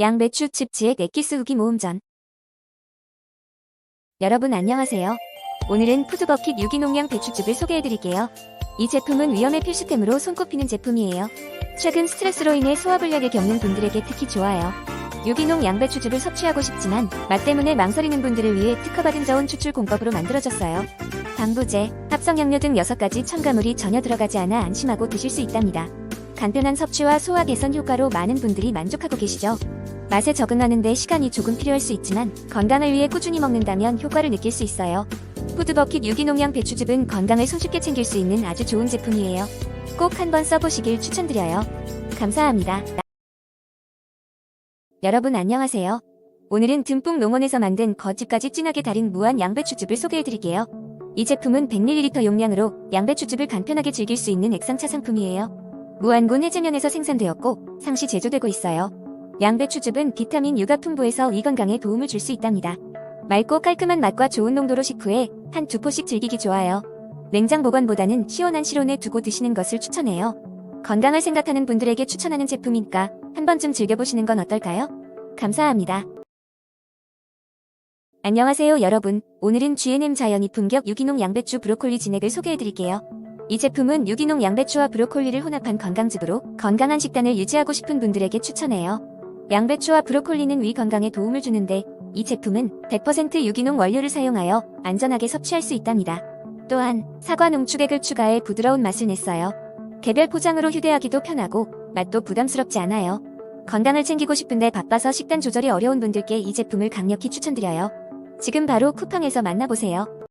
양 배추 칩지액 엑기스 후기 모음전 여러분 안녕하세요. 오늘은 푸드버킷 유기농양 배추즙을 소개해드릴게요. 이 제품은 위험의 필수템으로 손꼽히는 제품이에요. 최근 스트레스로 인해 소화불량을 겪는 분들에게 특히 좋아요. 유기농 양배추즙을 섭취하고 싶지만 맛 때문에 망설이는 분들을 위해 특허받은 저온 추출 공법으로 만들어졌어요. 방부제, 합성양료 등 6가지 첨가물이 전혀 들어가지 않아 안심하고 드실 수 있답니다. 간편한 섭취와 소화 개선 효과로 많은 분들이 만족하고 계시죠. 맛에 적응하는데 시간이 조금 필요할 수 있지만 건강을 위해 꾸준히 먹는다면 효과를 느낄 수 있어요. 푸드버킷 유기농양 배추즙은 건강을 손쉽게 챙길 수 있는 아주 좋은 제품이에요. 꼭 한번 써보시길 추천드려요. 감사합니다. 여러분 안녕하세요. 오늘은 듬뿍 농원에서 만든 겉집까지 진하게 달인 무한 양배추즙을 소개해드릴게요. 이 제품은 100ml 용량으로 양배추즙을 간편하게 즐길 수 있는 액상차 상품이에요. 무안군 해제면에서 생산되었고 상시 제조되고 있어요. 양배추즙은 비타민 유가 풍부해서 위 건강에 도움을 줄 수 있답니다. 맑고 깔끔한 맛과 좋은 농도로 식후에 한 두 포씩 즐기기 좋아요. 냉장 보관보다는 시원한 실온에 두고 드시는 것을 추천해요. 건강을 생각하는 분들에게 추천하는 제품이니까 한 번쯤 즐겨보시는 건 어떨까요? 감사합니다. 안녕하세요 여러분. 오늘은 G&M 자연이 품격 유기농 양배추 브로콜리 진액을 소개해드릴게요. 이 제품은 유기농 양배추와 브로콜리를 혼합한 건강즙으로 건강한 식단을 유지하고 싶은 분들에게 추천해요. 양배추와 브로콜리는 위 건강에 도움을 주는데 이 제품은 100% 유기농 원료를 사용하여 안전하게 섭취할 수 있답니다. 또한 사과 농축액을 추가해 부드러운 맛을 냈어요. 개별 포장으로 휴대하기도 편하고 맛도 부담스럽지 않아요. 건강을 챙기고 싶은데 바빠서 식단 조절이 어려운 분들께 이 제품을 강력히 추천드려요. 지금 바로 쿠팡에서 만나보세요.